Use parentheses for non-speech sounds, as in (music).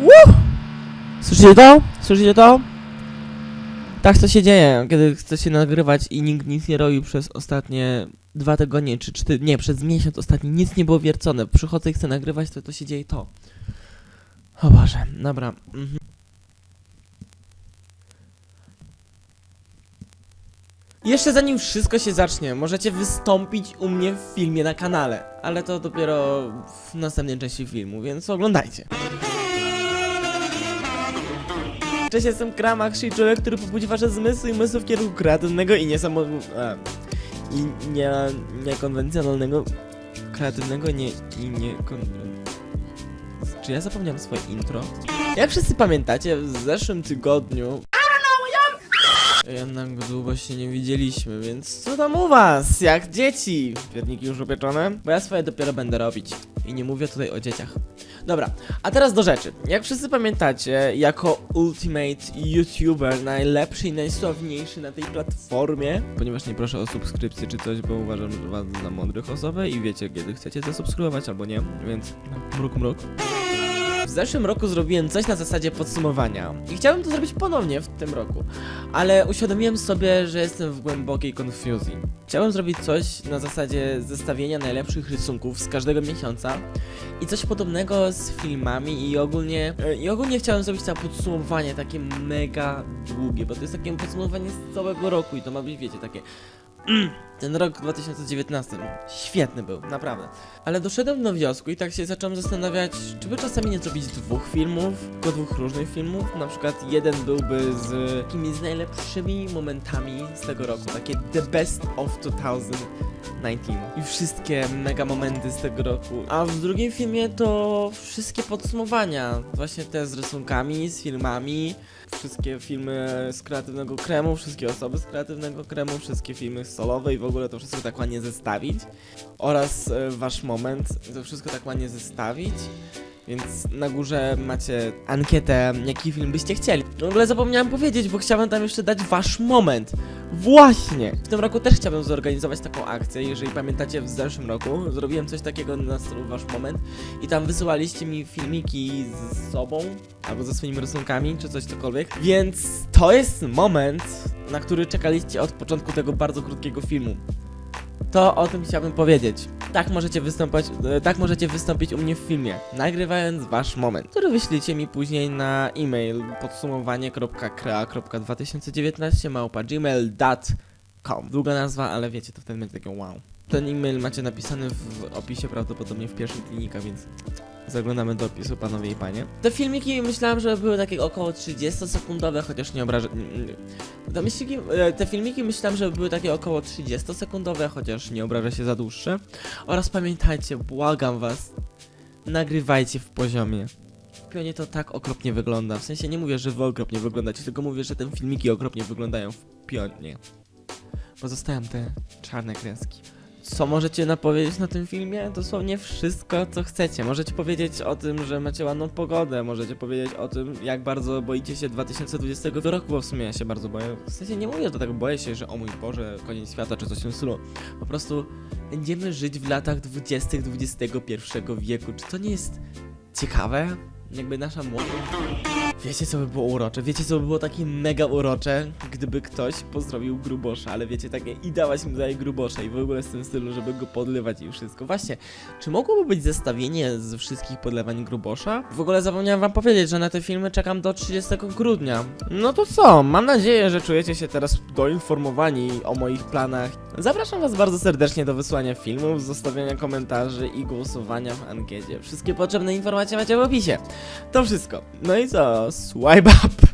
Woo! Słyszycie to? Słyszycie to? Tak to się dzieje, kiedy chce się nagrywać i nikt nic nie robił przez ostatnie dwa tygodnie, czy cztery, nie, przez miesiąc ostatni nic nie było wiercone. Przychodzę i chcę nagrywać, to to się dzieje to. O Boże, dobra. Mhm. Jeszcze zanim wszystko się zacznie, możecie wystąpić u mnie w filmie na kanale, ale to dopiero w następnej części filmu, więc oglądajcie. Cześć, jestem Kramak, czyli człowiek, który pobudzi wasze zmysły i umysły w kierunku kreatywnego i niesamo... A, I nie, niekonwencjonalnego... Kreatywnego nie... i nie... Kon... Czy ja zapomniałem swoje intro? Jak wszyscy pamiętacie, w zeszłym tygodniu... Jednak długo się nie widzieliśmy, więc co tam u was? Jak dzieci? Pierniki już upieczone? Bo ja swoje dopiero będę robić. I nie mówię tutaj o dzieciach. Dobra, a teraz do rzeczy. Jak wszyscy pamiętacie, jako Ultimate YouTuber, najlepszy i najsławniejszy na tej platformie, ponieważ nie proszę o subskrypcję czy coś, bo uważam że was za mądrych osobę i wiecie, kiedy chcecie zasubskrybować albo nie, więc mruk mruk. W zeszłym roku zrobiłem coś na zasadzie podsumowania i chciałbym to zrobić ponownie w tym roku, ale uświadomiłem sobie, że jestem w głębokiej konfuzji. Chciałem zrobić coś na zasadzie zestawienia najlepszych rysunków z każdego miesiąca i coś podobnego z filmami i ogólnie e, i ogólnie chciałem zrobić całe podsumowanie takie mega długie, bo to jest takie podsumowanie z całego roku i to ma być wiecie takie ten rok 2019 świetny był, naprawdę. Ale doszedłem do wniosku i tak się zacząłem zastanawiać, czy by czasami nie zrobić dwóch filmów, tylko dwóch różnych filmów. Na przykład jeden byłby z takimi z najlepszymi momentami z tego roku, takie The Best of 2019 i wszystkie mega momenty z tego roku. A w drugim filmie to wszystkie podsumowania, właśnie te z rysunkami, z filmami, wszystkie filmy z kreatywnego kremu, wszystkie osoby z kreatywnego kremu, wszystkie filmy solowe i w ogóle to wszystko tak ładnie zestawić oraz e, wasz moment, to wszystko tak ładnie zestawić. Więc na górze macie ankietę, jaki film byście chcieli. W ogóle zapomniałem powiedzieć, bo chciałem tam jeszcze dać wasz moment. Właśnie! W tym roku też chciałbym zorganizować taką akcję. Jeżeli pamiętacie, w zeszłym roku zrobiłem coś takiego na stylu wasz moment i tam wysyłaliście mi filmiki z sobą albo ze swoimi rysunkami, czy coś cokolwiek. Więc to jest moment, na który czekaliście od początku tego bardzo krótkiego filmu. To o tym chciałbym powiedzieć. Tak możecie wystąpić, e, tak możecie wystąpić u mnie w filmie, nagrywając wasz moment, który wyślijcie mi później na e-mail podsumowanie.krea.2019 małpa gmail.com Długa nazwa, ale wiecie, to wtedy będzie takie wow. Ten e-mail macie napisany w opisie prawdopodobnie w pierwszym klinika, więc zaglądamy do opisu, panowie i panie. Te filmiki myślałem, że były takie około 30-sekundowe, chociaż nie obrażę... Te, myśliki, e, te filmiki myślałem, że były takie około 30-sekundowe, chociaż nie obrażę się za dłuższe. Oraz pamiętajcie, błagam was, nagrywajcie w poziomie. Pionie to tak okropnie wygląda. W sensie nie mówię, że wy okropnie wyglądacie, tylko mówię, że te filmiki okropnie wyglądają w pionie. Bo zostają te czarne kreski. Co możecie napowiedzieć na tym filmie? Dosłownie wszystko, co chcecie. Możecie powiedzieć o tym, że macie ładną pogodę, możecie powiedzieć o tym, jak bardzo boicie się 2020 roku, bo w sumie ja się bardzo boję. W sensie nie mówię, że tak boję się, że o mój Boże, koniec świata czy coś w tym stylu. Po prostu będziemy żyć w latach 20. XXI wieku. Czy to nie jest ciekawe? Jakby nasza młodość. Wiecie co by było urocze? Wiecie co by było takie mega urocze? Gdyby ktoś pozdrowił grubosza, ale wiecie, takie i dałaś mu daje grubosza i w ogóle z tym stylu, żeby go podlewać i wszystko. Właśnie, czy mogłoby być zestawienie z wszystkich podlewań grubosza? W ogóle zapomniałem wam powiedzieć, że na te filmy czekam do 30 grudnia. No to co? Mam nadzieję, że czujecie się teraz doinformowani o moich planach. Zapraszam was bardzo serdecznie do wysłania filmów, zostawiania komentarzy i głosowania w ankiecie. Wszystkie potrzebne informacje macie w opisie. To wszystko. No i co? Swipe up! (laughs)